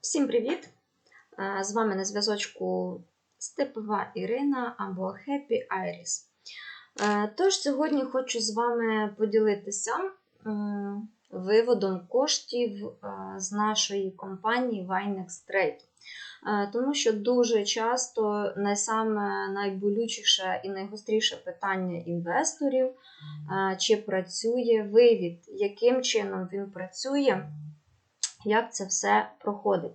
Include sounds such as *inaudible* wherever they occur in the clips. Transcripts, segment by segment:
Всім привіт! З вами на зв'язочку Степова Ірина або Happy Iris. Тож сьогодні хочу з вами поділитися виводом коштів з нашої компанії Vinex Trade. Тому що дуже часто найсаме найболючіше і найгостріше питання інвесторів, чи працює вивід, яким чином він працює, як це все проходить.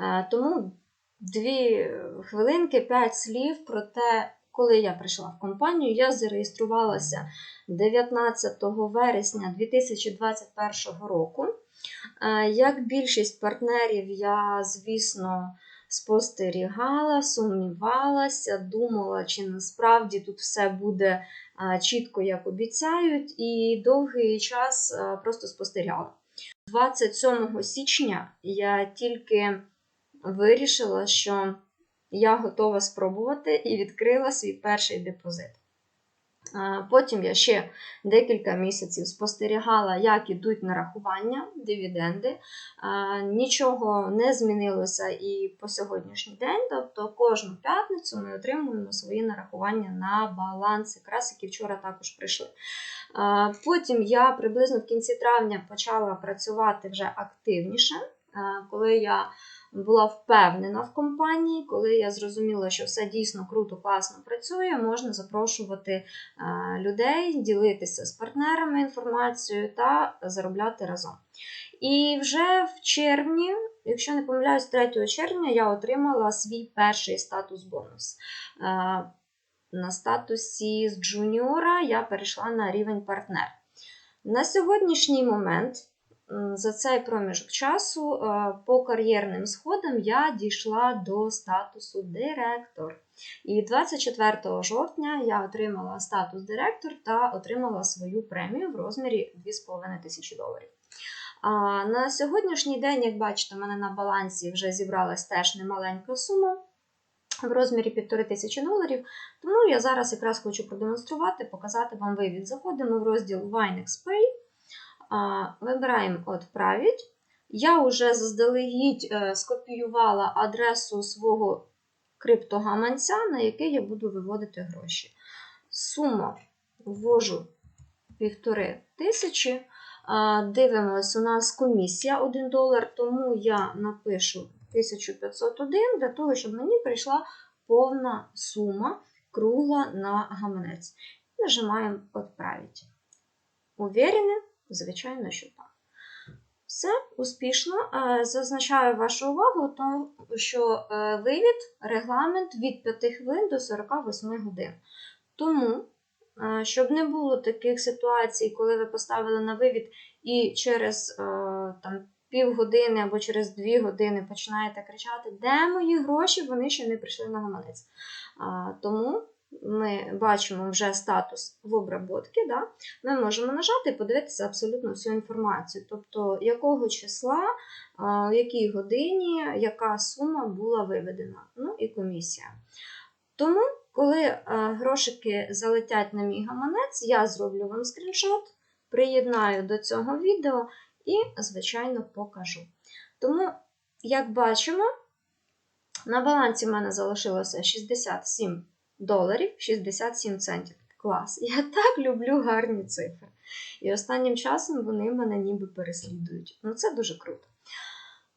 Е, Тому дві хвилинки, п'ять слів про те, коли я прийшла в компанію, я зареєструвалася 19 вересня 2021 року. Е, Як більшість партнерів, я, звісно, спостерігала, сумнівалася, думала, чи насправді тут все буде е, чітко, як обіцяють, і довгий час просто спостерігала. 27 січня я тільки вирішила, що я готова спробувати і відкрила свій перший депозит. А, Потім я ще декілька місяців спостерігала, як ідуть нарахування, дивіденди. Нічого не змінилося і по сьогоднішній день. Тобто кожну п'ятницю ми отримуємо свої нарахування на баланс, якраз які вчора також прийшли. Потім я приблизно в кінці травня почала працювати вже активніше, коли я була впевнена в компанії, коли я зрозуміла, що все дійсно круто, класно працює, можна запрошувати людей, ділитися з партнерами інформацією та заробляти разом. І вже в червні, якщо не помиляюсь, 3 червня я отримала свій перший статус бонус. На статусі з джуніора я перейшла на рівень партнер. На сьогоднішній момент, за цей проміжок часу, е, по кар'єрним сходам я дійшла до статусу директор. І 24 жовтня я отримала статус директор та отримала свою премію в розмірі 2,5 тисячі доларів. На сьогоднішній день, як бачите, в мене на балансі вже зібралась теж немаленька сума в розмірі 15 тисячі доларів. Тому я зараз якраз хочу продемонструвати, показати вам вивід. Заходимо в розділ Vinex Pay, вибираємо «Отправить». Я вже заздалегідь е, скопіювала адресу свого криптогаманця, на який я буду виводити гроші. Сума ввожу 1500 тисячі. Дивимось, у нас комісія 1 долар, тому я напишу 1501 для того, щоб мені прийшла повна сума кругла на гаманець. Нажимаємо «Отправить». Уверені? Звичайно, що так. Все успішно. Е, Зазначаю вашу увагу, тому що е, вивід, регламент від 5 хвилин до 48 годин. Тому, е, щоб не було таких ситуацій, коли ви поставили на вивід і через там, півгодини або через 2 години починаєте кричати, де мої гроші, вони ще не прийшли на гаманець. Тому ми бачимо вже статус в обработці, да? ми можемо нажати і подивитися абсолютно всю інформацію. Тобто, якого числа, в якій годині, яка сума була виведена, ну і комісія. Тому, коли е, грошики залетять на мій гаманець, я зроблю вам скріншот, приєднаю до цього відео і, звичайно, покажу. Тому, як бачимо, на балансі в мене залишилося 67 доларів 67 центів. Клас. *laughs* Я так люблю гарні цифри. І останнім часом вони мене ніби переслідують. Ну, це дуже круто.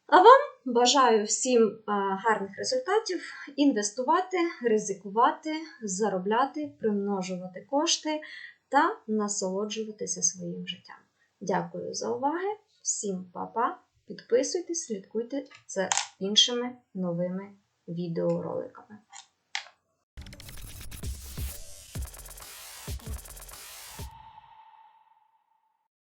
А вам бажаю всім гарних результатів, інвестувати, ризикувати, заробляти, примножувати кошти та насолоджуватися своїм життям. Дякую за увагу. Всім па-па. Підписуйтесь, слідкуйте за іншими новими відеороликами. Cool.